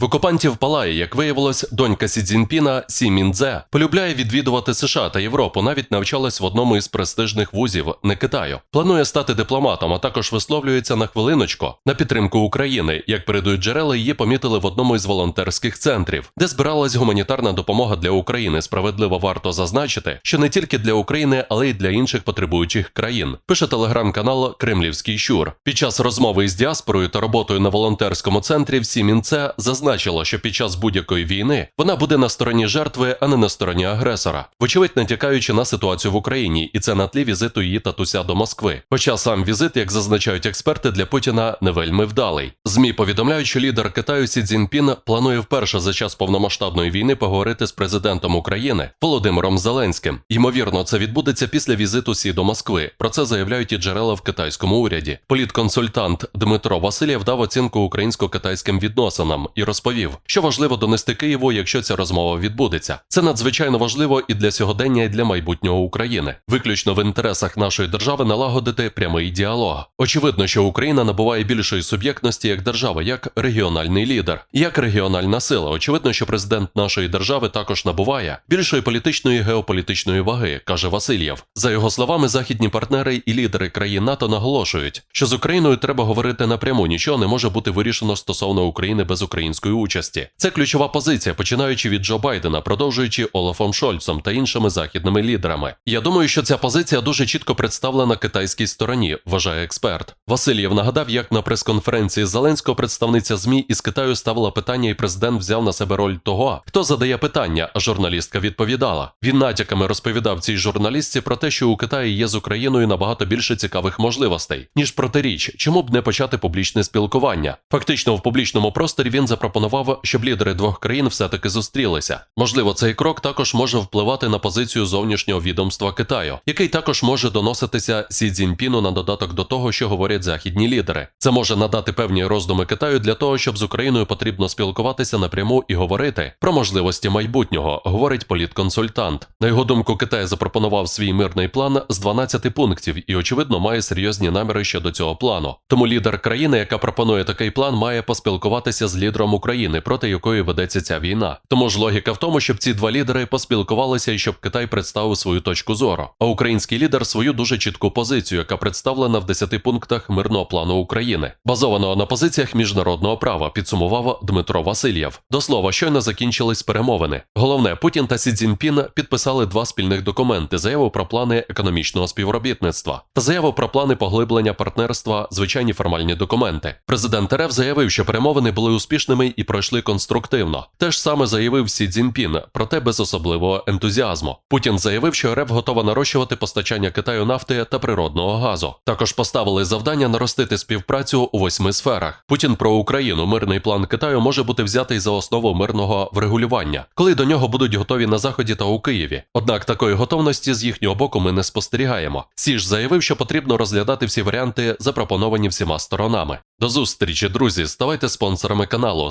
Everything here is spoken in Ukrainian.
В окупантів палає, як виявилось, донька Сі Цзіньпіна Сі Міндзе полюбляє відвідувати США та Європу, навіть навчалась в одному із престижних вузів не Китаю. Планує стати дипломатом, а також висловлюється на хвилиночку на підтримку України. Як передують джерела, її помітили в одному із волонтерських центрів, де збиралась гуманітарна допомога для України. Справедливо варто зазначити, що не тільки для України, але й для інших потребуючих країн. Пише телеграм-канал Кремлівський Щур. Під час розмови із діаспорою та роботою на волонтерському центрі всі мінце зазначила, що під час будь-якої війни вона буде на стороні жертви, а не на стороні агресора, вочевидь натякаючи на ситуацію в Україні, і це на тлі візиту її татуся до Москви. Хоча сам візит, як зазначають експерти, для Путіна не вельми вдалий. Змі повідомляють, що лідер Китаю Сі Цзіньпін планує вперше за час повномасштабної війни поговорити з президентом України Володимиром Зеленським. Ймовірно, це відбудеться після візиту Сі до Москви. Про це заявляють і джерела в китайському уряді. Політконсультант Дмитро Васильєв дав оцінку українсько-китайським відносинам і розповів, що важливо донести Києву, якщо ця розмова відбудеться. Це надзвичайно важливо і для сьогодення, і для майбутнього України. Виключно в інтересах нашої держави налагодити прямий діалог. Очевидно, що Україна набуває більшої суб'єктності як держава, як регіональний лідер, як регіональна сила. Очевидно, що президент нашої держави також набуває більшої політичної і геополітичної ваги, каже Васильєв. За його словами, західні партнери і лідери країн НАТО наголошують, що з Україною треба говорити напряму. Нічого не може бути вирішено стосовно України без української участі. Це ключова позиція, починаючи від Джо Байдена, продовжуючи Олафом Шольцом та іншими західними лідерами. Я думаю, що ця позиція дуже чітко представлена китайській стороні, вважає експерт. Васильєв нагадав, як на прес-конференції Зеленського представниця ЗМІ із Китаю ставила питання, і президент взяв на себе роль того, хто задає питання, а журналістка відповідала. Він натяками розповідав цій журналістці про те, що у Китаї є з Україною набагато більше цікавих можливостей, ніж протиріч, чому б не почати публічне спілкування. Фактично, в публічному просторі він запропонував, щоб лідери двох країн все-таки зустрілися. Можливо, цей крок також може впливати на позицію зовнішнього відомства Китаю, який також може доноситися Сі Цзіньпіну на додаток до того, що говорять західні лідери. Це може надати певні роздуми Китаю для того, щоб з Україною потрібно спілкуватися напряму і говорити про можливості майбутнього, говорить політконсультант. На його думку, Китай запропонував свій мирний план з 12 пунктів і, очевидно, має серйозні наміри щодо цього плану. Тому лідер країни, яка пропонує такий план, має поспілкуватися з лідером України, проти якої ведеться ця війна. Тому ж логіка в тому, щоб ці два лідери поспілкувалися і щоб Китай представив свою точку зору. А український лідер свою дуже чітку позицію, яка представлена в 10 пунктах мирного плану України, базованого на позиціях міжнародного права, підсумував Дмитро Васильєв. До слова, щойно закінчились перемовини. Головне, Путін та Сі Цзіньпін підписали два спільних документи: заяву про плани економічного співробітництва та заяву про плани поглиблення партнерства, звичайні формальні документи. Президент РФ заявив, що перемовини були успішними і пройшли конструктивно. Те ж саме заявив Сі Цзіньпін, проте без особливого ентузіазму. Путін заявив, що РФ готова нарощувати постачання Китаю нафти та природного газу. Також поставили завдання наростити співпрацю у восьми сферах. Путін про Україну. Мирний план Китаю може бути взятий за основу мирного врегулювання, коли до нього будуть готові на заході та у Києві. Однак такої готовності з їхнього боку ми не спостерігаємо. Сі ж заявив, що потрібно розглядати всі варіанти, запропоновані всіма сторонами. До зустрічі, друзі. Ставайте спонсорами каналу,